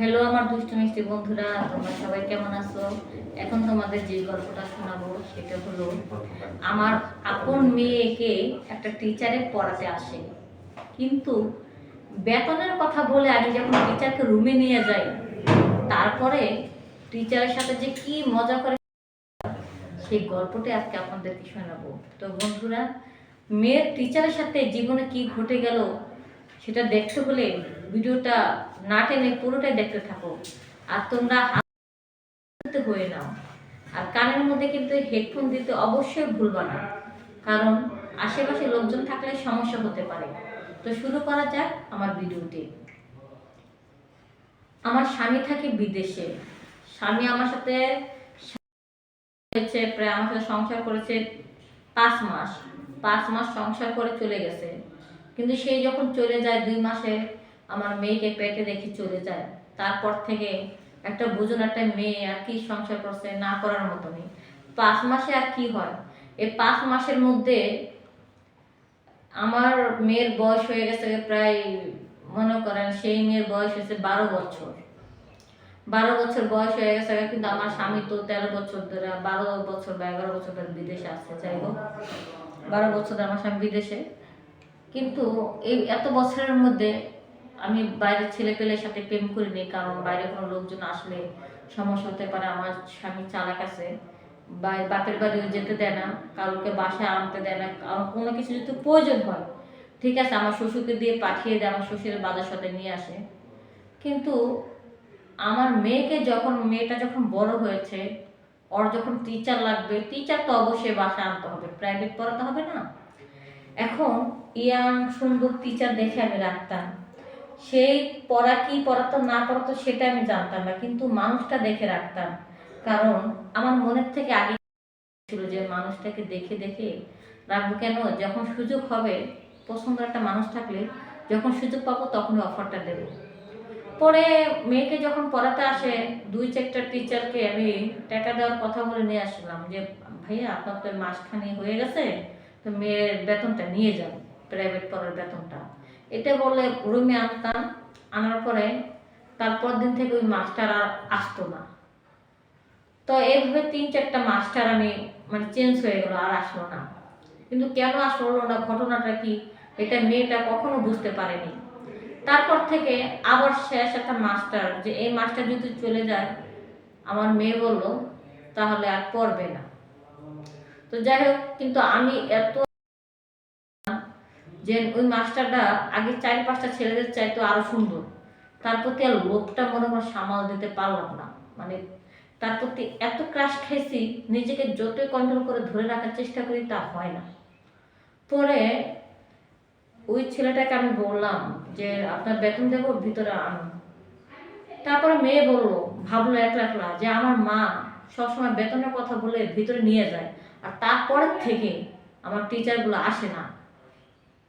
Hello আমার দুষ্ট মিষ্টি বন্ধুরা, তোমরা সবাই কেমন আছো? এখন তোমাদের যে গল্পটা শোনাবো, সেটা হলো, আমার আপন মেয়েকে একটা টিচারে পড়াতে আসে। কিন্তু বেতনের কথা বলে আমি যখন টিচারকে রুমে নিয়ে যাই তারপরে টিচারের সাথে যে কি মজা করে সেই গল্পটি আজকে আপনাদেরকে শোনাবো। তো বন্ধুরা, মেয়ের টিচারের সাথে জীবনে কি ঘটে গেল সেটা দেখতে হলে ভিডিওটা না টেনে পুরোটাই দেখতে থাকো। আর তোমরা হয়ে নাও। আর কানের মধ্যে কিন্তু হেডফোন দিতে অবশ্যই ভুলবা না। কারণ আশেপাশে লোকজন থাকলে সমস্যা হতে পারে। তো শুরু করা যাক আমার ভিডিওটি। আমার স্বামী থাকে বিদেশে। স্বামী আমার সাথে হয়েছে, প্রায় আমার সাথে সংসার করেছে পাঁচ মাস। পাঁচ মাস সংসার করে চলে গেছে। কিন্তু সে যখন চলে যায় দুই মাসে, আমার মেয়েকে পেটে রেখে চলে যায়। তারপর থেকে একটা বুঝুন একটা মেয়ে আর কি সংসার করছে না করার মতনই। পাঁচ মাসে আর কি হয়? এই পাঁচ মাসের মধ্যে আমার মেয়ের বয়স হয়ে গেছে প্রায়, মনে করেন সেই মেয়ের বয়স হয়েছে বারো বছর। বারো বছর বয়স হয়ে গেছে, কিন্তু আমার স্বামী তো তেরো বছর ধরে, বারো বছর বা এগারো বছর ধরে বিদেশে যাই হোক। বারো বছর ধরে আমার স্বামী বিদেশে। কিন্তু এই এত বছরের মধ্যে আমি বাইরের ছেলে পেলের সাথে প্রেম করিনি, কারণ বাইরে কোনো লোকজন আসলে সমস্যা হতে পারে, আমার স্বামী চালাক আছে। বাপের বাড়িও যেতে দেয় না, কারোকে বাসায় আনতে দেয় না, কারণ কোনো কিছু যদি প্রয়োজন হয়, ঠিক আছে, আমার শ্বশুরকে দিয়ে পাঠিয়ে দেয়, আমার শ্বশুরের বাজার সাথে নিয়ে আসে। কিন্তু আমার মেয়েকে যখন, মেয়েটা যখন বড় হয়েছে, ওর যখন টিচার লাগবে টিচার তো অবশ্যই বাসায় আনতে হবে প্রাইভেট পড়াতে হবে না। এখন ইয়াং সুন্দর টিচার দেখে আমি রাখতাম। সেই পড়া কি পড়াতো না পড়াতো সেটা আমি জানতাম না, কিন্তু মানুষটা দেখে রাখতাম। কারণ আমার মনের থেকে আগে ছিল যে মানুষটাকে দেখে দেখে রাখব কেন? যখন সুযোগ হবে পছন্দ একটা মানুষ থাকলে যখন সুযোগ পাবো তখন অফারটা দেবো। পরে মেয়েকে যখন পড়াতে আসে, দুই চারটা টিচারকে আমি টাকা দেওয়ার কথা বলে নিয়ে আসলাম যে, ভাইয়া, আপনার তো মাসখানি হয়ে গেছে মেয়ের বেতনটা নিয়ে যান প্রাইভেট পড়ার বেতনটা। এটা বলে রুমে আনতাম আনার পরে তারপর দিন থেকে ওই মাস্টার আর আসতো না। তো এইভাবে তিন চারটা মাস্টার আমি মানে চেঞ্জ হয়ে গেল আর আসলো না। কিন্তু কেন আসলো না, ঘটনাটা কি, এটা মেয়েটা কখনো বুঝতে পারেনি। তারপর থেকে আবার শেষ একটা মাস্টার, যে এই মাস্টার যদি চলে যায়, আমার মেয়ে বলল, তাহলে আর পড়বে না। তো যাই হোক, কিন্তু আমি এত যে ওই মাস্টারটা আগে চার পাঁচটা ছেলেদের চাইতো আরও সুন্দর। তার প্রতি আর লোকটা মনে হয় সামাল দিতে পারলাম না। মানে তার প্রতি এত ক্রাশ খাইছি, নিজেকে যতই কন্ট্রোল করে ধরে রাখার চেষ্টা করি তা হয় না। পরে ওই ছেলেটাকে আমি বললাম যে, আপনার বেতন দেবো ভিতরে আনুন তারপরে মেয়ে বলল, ভাবলো একলা একলা, যে আমার মা সবসময় বেতনের কথা বলে ভিতরে নিয়ে যায়। আর তারপরের থেকে আমার টিচারগুলো আসে না।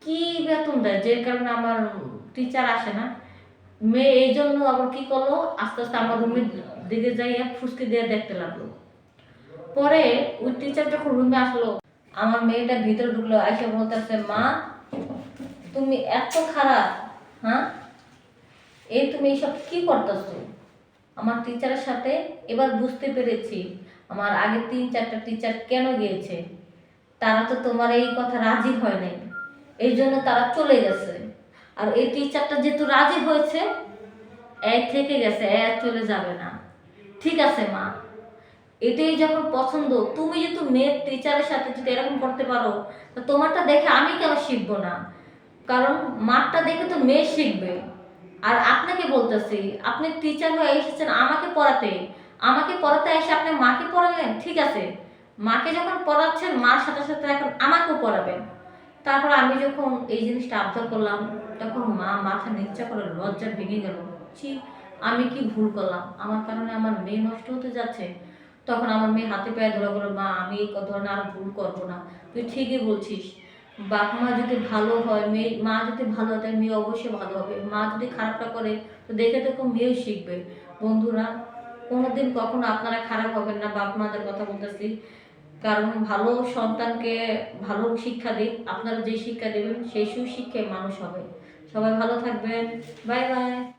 কি বেতন দেয়? যে কারণে আমার টিচার আসে না। মেয়ে এই জন্য আবার কি করল? আস্তে আস্তে আমার রুমের দিকে যাইয়া ফুসকে দিয়ে দেখতে লাগল। পরে ওই টিচার যখন রুমে আসলো, আমার মেয়েটা ভিতরে ঢুকলো এসে বলতেছে, মা, তুমি এত খারাপ হ্যাঁ? এই তুমি এইসব কি করতেছো? আমার টিচারের সাথে এবার বুঝতে পেরেছি আমার আগে তিন চারটা টিচার কেন গিয়েছে? তারা তো তোমার এই কথা রাজি হয় নাই। এই জন্য তারা চলে গেছে। আর এই টিচারটা যেহেতু রাজি হয়েছে এক থেকে গেছে, এ আর চলে যাবে না। ঠিক আছে, মা। এটাই যখন পছন্দ, তুমি যেহেতু মেয়ের টিচারের সাথে যদি এরকম করতে পারো, তো তোমারটা দেখে আমি কেন শিখব না? কারণ মাঠটা দেখে তো মেয়ে শিখবে। আর আপনাকে বলতেছি, আপনি টিচার হয়ে এসেছেন আমাকে পড়াতে। আমাকে পড়াতে এসে আপনি মাকে পড়ালেন? ঠিক আছে। মাকে যখন পড়াচ্ছেন, মার সাথে সাথে এখন আমাকেও পড়াবেন। তারপর আমি যখন এই জিনিসটা আবদার করলাম, তখন মা মাথা নিচা করে লজ্জা ভেঙে গেল। ছি, আমি কি ভুল করলাম? আমার কারণে আমার মেয়ে নষ্ট হতে যাচ্ছে। তখন আমার মেয়ে হাতে পায়ে ধরে বলল, মা, আমি এই ধরনের আর ভুল করব না। তুই ঠিকই বলছিস। বাপ মা যদি ভালো হয়, মেয়ে, মা যদি ভালো হয়, তাহলে মেয়ে অবশ্যই ভালো হবে। মা যদি খারাপটা করে, তো দেখে দেখো মেয়েও শিখবে। বন্ধুরা কোনোদিন কখনো আপনারা খারাপ হবেন না, বাপ মাদের কথা বলতেছি। কারণ ভালো সন্তানকে ভালো শিক্ষা দিন, আপনারা যে শিক্ষা দেবেন, সেই সুশিক্ষায় মানুষ হবে। সবাই ভালো থাকবেন। Bye bye.